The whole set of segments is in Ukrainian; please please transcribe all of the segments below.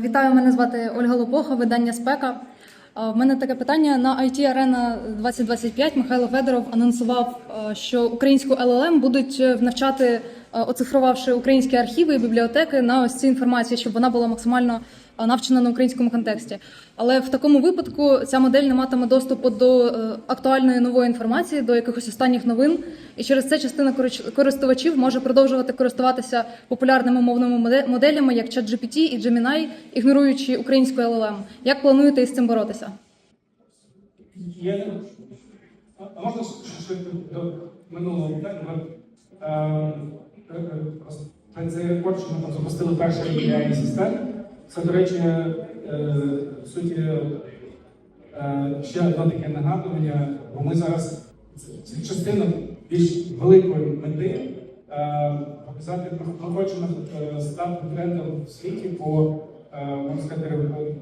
Вітаю, мене звати Ольга Лопоха, видання Спека. В мене таке питання на IT Арена 2025 Михайло Федоров анонсував, що українську LLM будуть е, навчати, оцифрувавши українські архіви і бібліотеки на ось цю інформації, щоб вона була максимально навчена на українському контексті. Але в такому випадку ця модель не матиме доступу до е, актуальної нової інформації, до якихось останніх новин, і через це частина користувачів може продовжувати користуватися популярними мовними моде- моделями, як ChatGPT і Gemini, ігноруючи українську LLM. Як плануєте із цим боротися? Є... А можна швидко до минулого питання? Ми, е, е, е, рекорд, що ми запустили перший AI систем. Це, до речі, е, в суті, е, ще одне таке нагадування, бо ми зараз це- частина більш великої мети е, показати, ми хочемо стати брендом в світі по можна сказати,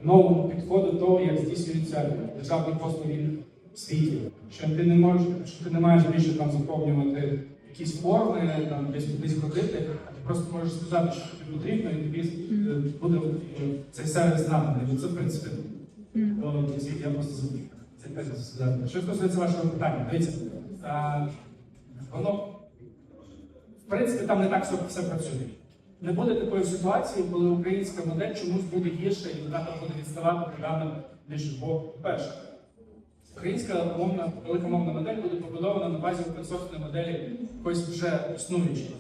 новому підходу того, як здійснюються державні послуги в світі. Що ти не можеш, що ти не маєш більше там заповнювати якісь форми, там десь кудись ходити, а ти просто можеш сказати, що тобі потрібно, і тобі е, буде е, цей сервіс наданий. І це, в принципі, я просто забув. Це теж. Що стосується вашого питання, дивіться, воно в принципі там не так все, працює. Не буде такої ситуації, коли українська модель чомусь буде гірша і вона там буде відставати програмам більше. Бо, по-перше, українська мовна, велика мовна модель буде побудована на базі open моделі якоїсь вже існуючої.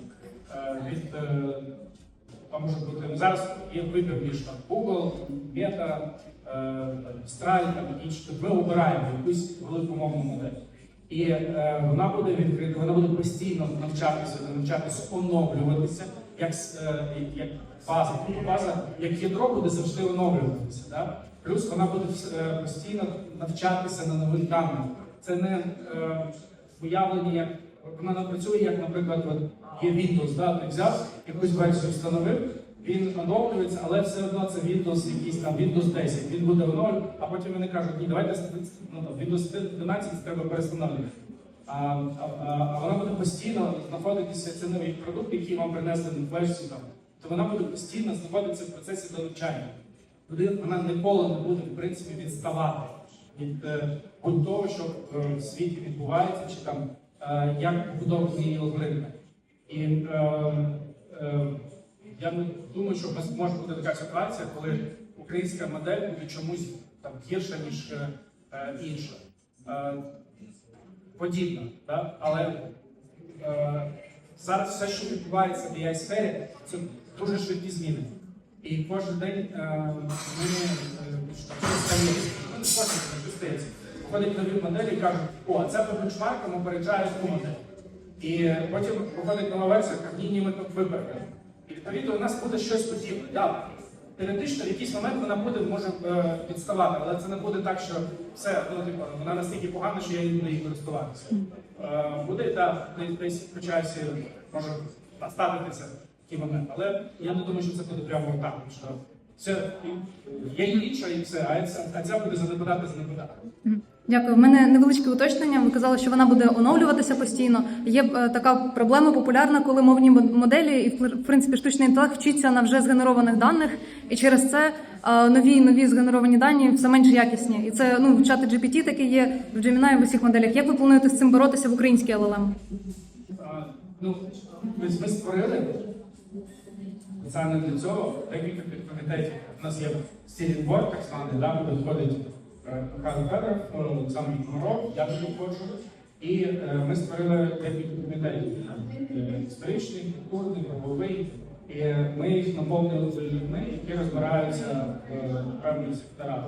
Е, Від е, може бути зараз є вибір між там, Google, Meta, е, Stripe і інші. Тобто ми обираємо якусь велику мовну модель. І е, вона буде відкрита, вона буде постійно навчатися, навчатися, оновлюватися, як, е, як база. Тобто база, як ядро буде завжди оновлюватися. Да? Плюс вона буде е, постійно навчатися на нових даних. Це не е, уявлення, як вона не працює, як, наприклад, от є Windows, да? ти взяв якусь версію встановив, він оновлюється, але все одно це Windows, якийсь там Windows 10. Він буде оновлювати, а потім вони кажуть, ні, давайте ну, там, Windows 11 треба перестановлювати. А, а, а, вона буде постійно знаходитися, це новий продукт, який вам принесли в версію там, то вона буде постійно знаходитися в процесі до навчання. Туди вона ніколи не буде, в принципі, відставати від е, того, що е, в світі відбувається, чи там як побудовані її алгоритми. І е, е, я думаю, що може бути така ситуація, коли українська модель буде чомусь там гірша, ніж е, е, інша. Е, подібна, да? але е, зараз все, що відбувається в ai сфері це дуже швидкі зміни. І кожен день е, ми е, щось стається. Виходять нові моделі і кажуть, о, це по бенчмаркам опереджає ту модель. І потім виходить нова версія, ні, ні, ми тут випередили. І відповідно у нас буде щось подібне. Да, теоретично в якийсь момент вона буде може е, відставати, але це не буде так, що все, ну типу, вона настільки погана, що я не буду її користуватися. Е, буде да, десь- десь по часі може ставитися такий момент. Але я не думаю, що це буде прямо так. Що все є інша і все, а ця буде занепадати, занепадати. Дякую. У мене невеличке уточнення. Ви казали, що вона буде оновлюватися постійно. Є е, така проблема популярна, коли мовні мод- моделі і в принципі штучний інтелект вчиться на вже згенерованих даних, і через це е, нові нові згенеровані дані все менш якісні. І це ну в чати GPT таке є в Gemini, в усіх моделях. Як ви плануєте з цим боротися в українській LLM? Ну, ми, створили спеціально для цього декілька підкомітетів. У нас є стілінг борд, так званий, да, е, Михайло Федоров, Олександр Комаров, я туди входжу. І е, ми створили декілька комітетів. Е, Історичний, культурний, правовий. І ми їх наповнили людьми, які розбираються в певних секторах,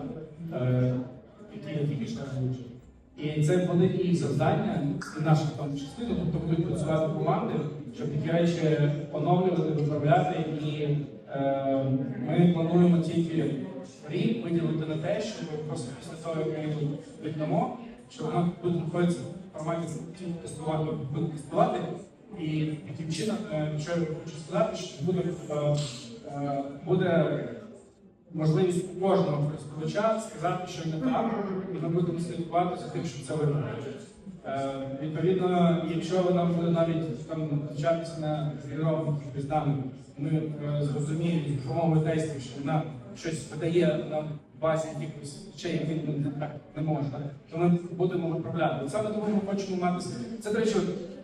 е, які я тільки що. І це буде їх завдання, і наша тому ну, тобто будуть працювати команди, щоб такі речі оновлювати, виправляти. І е, ми плануємо тільки рік виділити на те, щоб просто після того, як ми їх віддамо, що воно буде знаходитися в форматі тестувати, буде тестувати. І таким чином, е, що я хочу сказати, що буде, е, е, буде можливість у кожного користувача сказати, що не так, і ми будемо слідкувати за тим, щоб це виправити. Е, відповідно, якщо вона буде навіть там навчатися на згенерованих даних, ми е, зрозуміємо з допомогою тестів, що вона щось видає на базі якихось речей, ну, так не можна, то ми будемо виправляти. Саме тому ми хочемо мати це, до речі,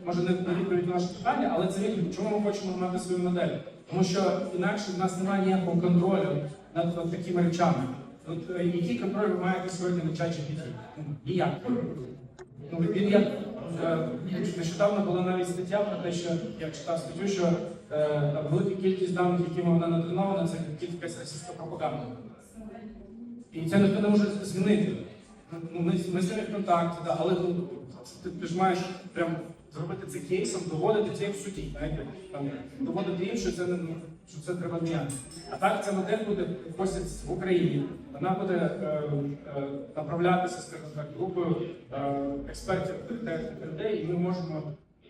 може не на відповідь на ваше питання, але це відповідь, чому ми хочемо мати свою модель. Тому що інакше в нас немає ніякого контролю над, над такими речами. От, е, який контроль ви маєте сьогодні на GPT? Ну, Ніяк. Ну, він як е, нещодавно була навіть стаття про те, що я читав статтю, що е, там велика кількість даних, якими вона натренована, це якась російська пропаганда. І це ніхто не може змінити. Ну, ми, ми з ними в контакті, да, але ну, ти, ти ж маєш прям зробити це кейсом, доводити це як в суді. Знаєте? Там, доводити їм, що це, не- що це треба міняти. А так ця модель буде в Україні. Вона буде е, е, направлятися, скажімо так, групою е, експертів людей, і ми можемо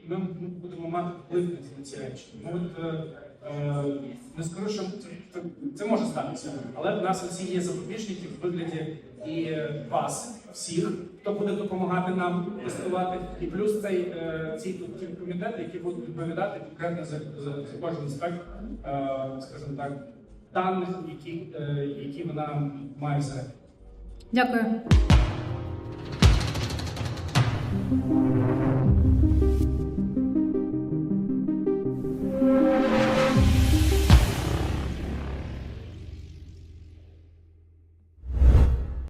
ми будемо мати вплив на ці речі. Ми от, е, не скажу, що це, може статися, але в нас всі є запобіжники в вигляді і е, вас, всіх, хто буде допомагати нам тестувати, і плюс цей е, ці комітети, які будуть відповідати конкретно за, за, кожен аспект, е, скажімо так, даних, які, е, які вона має всередині. Дякую.